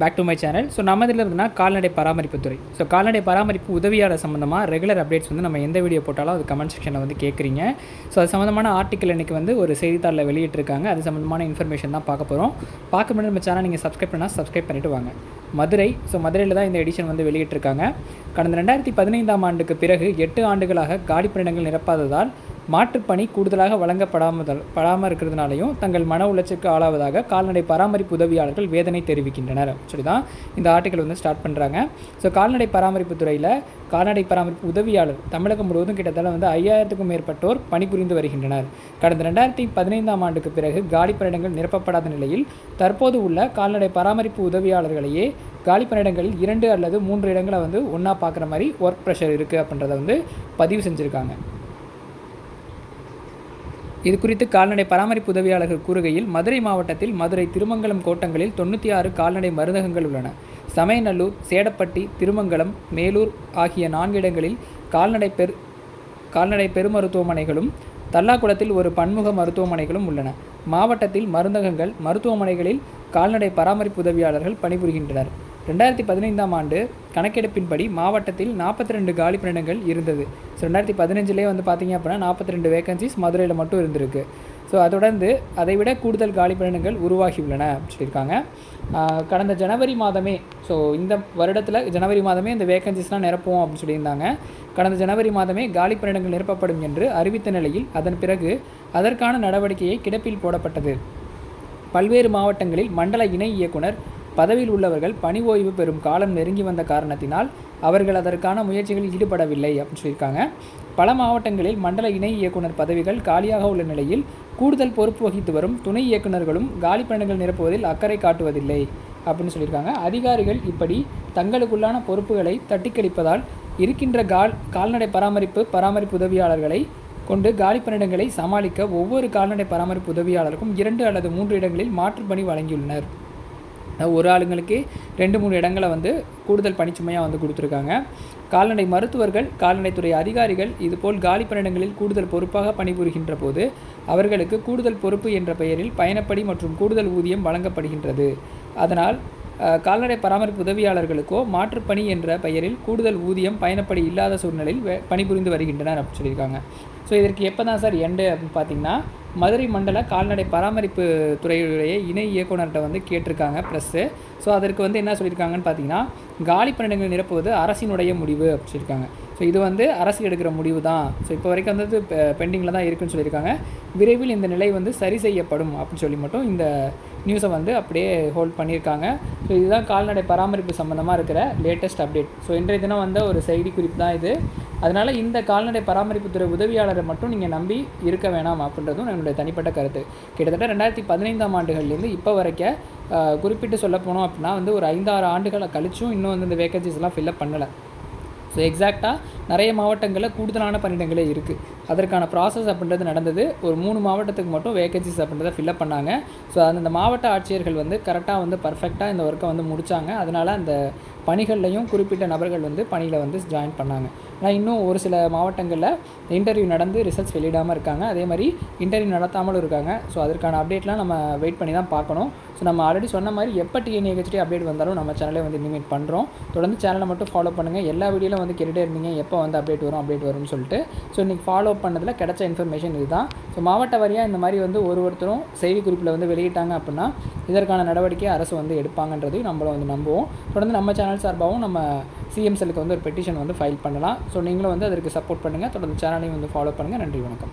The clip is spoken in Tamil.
Back to my channel so நம்ம இதில் இருந்துன்னா கால்நடை பராமரிப்புத்துறை ஸோ கால்நடை பராமரிப்பு உதவியாளர் சம்மந்தமாக ரெகுலர் அப்டேட்ஸ் வந்து நம்ம எந்த வீடியோ போட்டாலும் அது கமெண்ட் செக்ஷனில் வந்து கேட்குறீங்க ஸோ அது சம்மந்தமான ஆர்டிக்கல் இன்றைக்கி வந்து ஒரு செய்தித்தாளில் வெளியிட்டிருக்காங்க. அது சம்மந்தமான இன்ஃபர்மேஷன் தான் பார்க்க போகிறோம் பார்க்க முன்னாடி நம்ம சேனல் நீங்கள் சப்ஸ்கிரைப் பண்ணால் சப்ஸ்கிரைப் பண்ணிவிட்டு வாங்க. மதுரை ஸோ மதுரையில் தான் இந்த எடிஷன் வந்து வெளியிட்டிருக்காங்க. கடந்த ரெண்டாயிரத்தி பதினைந்தாம் ஆண்டுக்கு பிறகு எட்டு ஆண்டுகளாக காடி பணியிடங்கள் நிரப்பாததால் மாற்றுப்பணி கூடுதலாக வழங்கப்படாமல் படாமல் இருக்கிறதுனாலையும் தங்கள் மன உளைச்சலுக்கு ஆளாவதாக கால்நடை பராமரிப்பு உதவியாளர்கள் வேதனை தெரிவிக்கின்றனர். சரி தான் இந்த ஆர்டிக்கல் வந்து ஸ்டார்ட் பண்ணுறாங்க ஸோ கால்நடை பராமரிப்பு துறையில் கால்நடை பராமரிப்பு உதவியாளர் தமிழகம் முழுவதும் கிட்டத்தட்ட வந்து ஐயாயிரத்துக்கும் மேற்பட்டோர் பணிபுரிந்து வருகின்றனர். கடந்த ரெண்டாயிரத்தி பதினைந்தாம் ஆண்டுக்கு பிறகு காலி பணியிடங்கள் நிரப்பப்படாத நிலையில் தற்போது உள்ள கால்நடை பராமரிப்பு உதவியாளர்களையே காலி பணியிடங்களில் இரண்டு அல்லது மூன்று இடங்களை வந்து ஒன்றா பார்க்குற மாதிரி ஒர்க் ப்ரெஷர் இருக்குது அப்படின்றத வந்து பதிவு செஞ்சுருக்காங்க. இது குறித்து கால்நடை பராமரிப்பு உதவியாளர்கள் கூறுகையில் மதுரை மாவட்டத்தில் மதுரை திருமங்கலம் கோட்டங்களில் தொண்ணூற்றி ஆறு கால்நடை மருந்தகங்கள் உள்ளன. சமயநல்லூர் சேடப்பட்டி திருமங்கலம் மேலூர் ஆகிய நான்கு இடங்களில் கால்நடை பெரு கால்நடை பெருமருத்துவமனைகளும் தல்லாக்குளத்தில் ஒரு பன்முக மருத்துவமனைகளும் உள்ளன. மாவட்டத்தில் மருந்தகங்கள் மருத்துவமனைகளில் கால்நடை பராமரிப்பு உதவியாளர்கள் பணிபுரிகின்றனர். ரெண்டாயிரத்தி பதினைந்தாம் ஆண்டு கணக்கெடுப்பின்படி மாவட்டத்தில் நாற்பத்தி ரெண்டு காலி பணியிடங்கள் இருந்தது. ஸோ ரெண்டாயிரத்தி பதினஞ்சுலேயே வந்து பார்த்திங்க அப்படின்னா நாற்பத்தி ரெண்டு வேகன்சிஸ் மதுரையில் மட்டும் இருந்திருக்கு. ஸோ அதை தொடர்ந்து அதை விட கூடுதல் காலி பணியிடங்கள் உருவாகியுள்ளன சொல்லியிருக்காங்க. கடந்த ஜனவரி மாதமே ஸோ இந்த வருடத்தில் ஜனவரி மாதமே இந்த வேகன்சிஸ்லாம் நிரப்புவோம் அப்படின்னு சொல்லியிருந்தாங்க. கடந்த ஜனவரி மாதமே காலி பணியிடங்கள் நிரப்பப்படும் என்று அறிவித்த நிலையில் அதன் பிறகு அதற்கான நடவடிக்கையை கிடப்பில் போடப்பட்டது. பல்வேறு மாவட்டங்களில் மண்டல இணை இயக்குனர் பதவியில் உள்ளவர்கள் பணி ஓய்வு பெறும் காலம் நெருங்கி வந்த காரணத்தினால் அவர்கள் அதற்கான முயற்சிகளில் ஈடுபடவில்லை அப்படின்னு சொல்லியிருக்காங்க. பல மாவட்டங்களில் மண்டல இணை இயக்குனர் பதவிகள் காலியாக உள்ள நிலையில் கூடுதல் பொறுப்பு வகித்து வரும் துணை இயக்குநர்களும் காலி பணிகள் நிரப்புவதில் அக்கறை காட்டுவதில்லை அப்படின்னு சொல்லியிருக்காங்க. அதிகாரிகள் இப்படி தங்களுக்குள்ளான பொறுப்புகளை தட்டிக்கழிப்பதால் இருக்கின்ற கால் கால்நடை பராமரிப்பு பராமரிப்பு உதவியாளர்களை கொண்டு காலி பணியிடங்களை சமாளிக்க ஒவ்வொரு கால்நடை பராமரிப்பு உதவியாளருக்கும் இரண்டு அல்லது மூன்று இடங்களில் மாற்றுப்பணி வழங்கியுள்ளனர். ஒரு ஆளுங்களுக்கு ரெண்டு மூணு இடங்களை வந்து கூடுதல் பணிச்சுமையாக வந்து கொடுத்துருக்காங்க. கால்நடை மருத்துவர்கள் கால்நடைத்துறை அதிகாரிகள் இதுபோல் காலி பணியிடங்களில் கூடுதல் பொறுப்பாக பணிபுரிகின்ற போது அவர்களுக்கு கூடுதல் பொறுப்பு என்ற பெயரில் பயணப்படி மற்றும் கூடுதல் ஊதியம் வழங்கப்படுகின்றது. அதனால் கால்நடை பராமரிப்பு உதவியாளர்களுக்கோ மாற்றுப்பணி என்ற பெயரில் கூடுதல் ஊதியம் பயணப்படி இல்லாத சூழ்நிலையில் பணிபுரிந்து வருகின்றனர் அப்படின்னு சொல்லியிருக்காங்க. ஸோ இதற்கு எப்போ தான் சார் எண்டு அப்படின்னு பார்த்தீங்கன்னா மதுரை மண்டல கால்நடை பராமரிப்பு துறையுடைய இணை இயக்குநர்கிட்ட வந்து கேட்டிருக்காங்க ப்ரெஸ்ஸு ஸோ அதற்கு வந்து என்ன சொல்லியிருக்காங்கன்னு பார்த்தீங்கன்னா காலி பணியிடங்கள் நிரப்புவது அரசினுடைய முடிவு அப்படின்னு சொல்லியிருக்காங்க. ஸோ இது வந்து அரசு எடுக்கிற முடிவு தான் ஸோ இப்போ வரைக்கும் வந்து பெண்டிங்கில் தான் இருக்குன்னு சொல்லியிருக்காங்க. விரைவில் இந்த நிலை வந்து சரி செய்யப்படும் அப்படின்னு சொல்லி மட்டும் இந்த நியூஸை வந்து அப்படியே ஹோல்ட் பண்ணியிருக்காங்க. ஸோ இதுதான் கால்நடை பராமரிப்பு சம்மந்தமாக இருக்கிற லேட்டஸ்ட் அப்டேட் ஸோ இன்றைய தினம் வந்த ஒரு செய்தி குறிப்பு தான் இது. அதனால் இந்த கால்நடை பராமரிப்புத்துறை உதவியாளரை மட்டும் நீங்கள் நம்பி இருக்க வேணாம் அப்படின்றதும் என்னுடைய தனிப்பட்ட கருத்து. கிட்டத்தட்ட ரெண்டாயிரத்தி பதினைந்தாம் ஆண்டுகள்லேருந்து இப்போ வரைக்கும் குறிப்பிட்டு சொல்ல போனோம் அப்படின்னா வந்து ஒரு ஐந்தாறு ஆண்டுகளை கழிச்சும் இன்னும் வந்து இந்த வேக்கன்சிஸ்லாம் ஃபில்லப் பண்ணலை. ஸோ எக்ஸாக்டாக நிறைய மாவட்டங்களில் கூடுதலான பணியிடங்களே இருக்குது அதற்கான ப்ராசஸ் அப்படின்றது நடந்தது. ஒரு மூணு மாவட்டத்துக்கு மட்டும் வேகன்சிஸ் அப்படின்றத ஃபில்அப் பண்ணாங்க. ஸோ அந்த மாவட்ட ஆட்சியர்கள் வந்து கரெக்டாக வந்து பர்ஃபெக்டாக இந்த ஒர்க்கை வந்து முடித்தாங்க அதனால் அந்த பணிகள்லையும் குறிப்பிட்ட நபர்கள் வந்து பணியில் வந்து ஜாயின் பண்ணாங்க. ஆனால் இன்னும் ஒரு சில மாவட்டங்களில் இன்டர்வியூ நடந்து ரிசல்ட்ஸ் வெளியிடாமல் இருக்காங்க. அதே மாதிரி இன்டர்வியூ நடத்தாமலும் இருக்காங்க. ஸோ அதற்கான அப்டேட்லாம் நம்ம வெயிட் பண்ணி தான் பார்க்கணும். ஸோ நம்ம ஆல்ரெடி சொன்ன மாதிரி எப்போ டிஎன்ஏஹெச்டி அப்டேட் வந்தாலும் நம்ம சேனலே வந்து இனிமேட் பண்ணுறோம் தொடர்ந்து சேனலை மட்டும் ஃபாலோ பண்ணுங்கள் எல்லா வீடியோவில் வந்து கேட்டுகிட்டே இருந்தீங்க. எப்போ வந்து அப்டேட் வரும் அப்டேட் வரும்னு சொல்லிட்டு. ஸோ இன்றைக்கி ஃபாலோ பண்ணதில் கிடச்ச இன்ஃபர்மேஷன் இதுதான். ஸோ மாவட்ட வாரியாக இந்த மாதிரி வந்து ஒரு ஒருத்தரும் செய்தி குறிப்பில் வந்து வெளியிட்டாங்க அப்படின்னா இதற்கான நடவடிக்கை அரசு வந்து எடுப்பாங்கன்றதையும் நம்மளும் வந்து நம்புவோம். தொடர்ந்து நம்ம சேனல் சார்பாகவும் நம்ம சிஎம் செல்லுக்கு வந்து ஒரு பெட்டிஷன் வந்து ஃபைல் பண்ணலாம். ஸோ நீங்களும் வந்து அதற்கு சப்போர்ட் பண்ணுங்கள் தொடர்ந்து சேனலையும் வந்து ஃபாலோ பண்ணுங்கள் நன்றி வணக்கம்.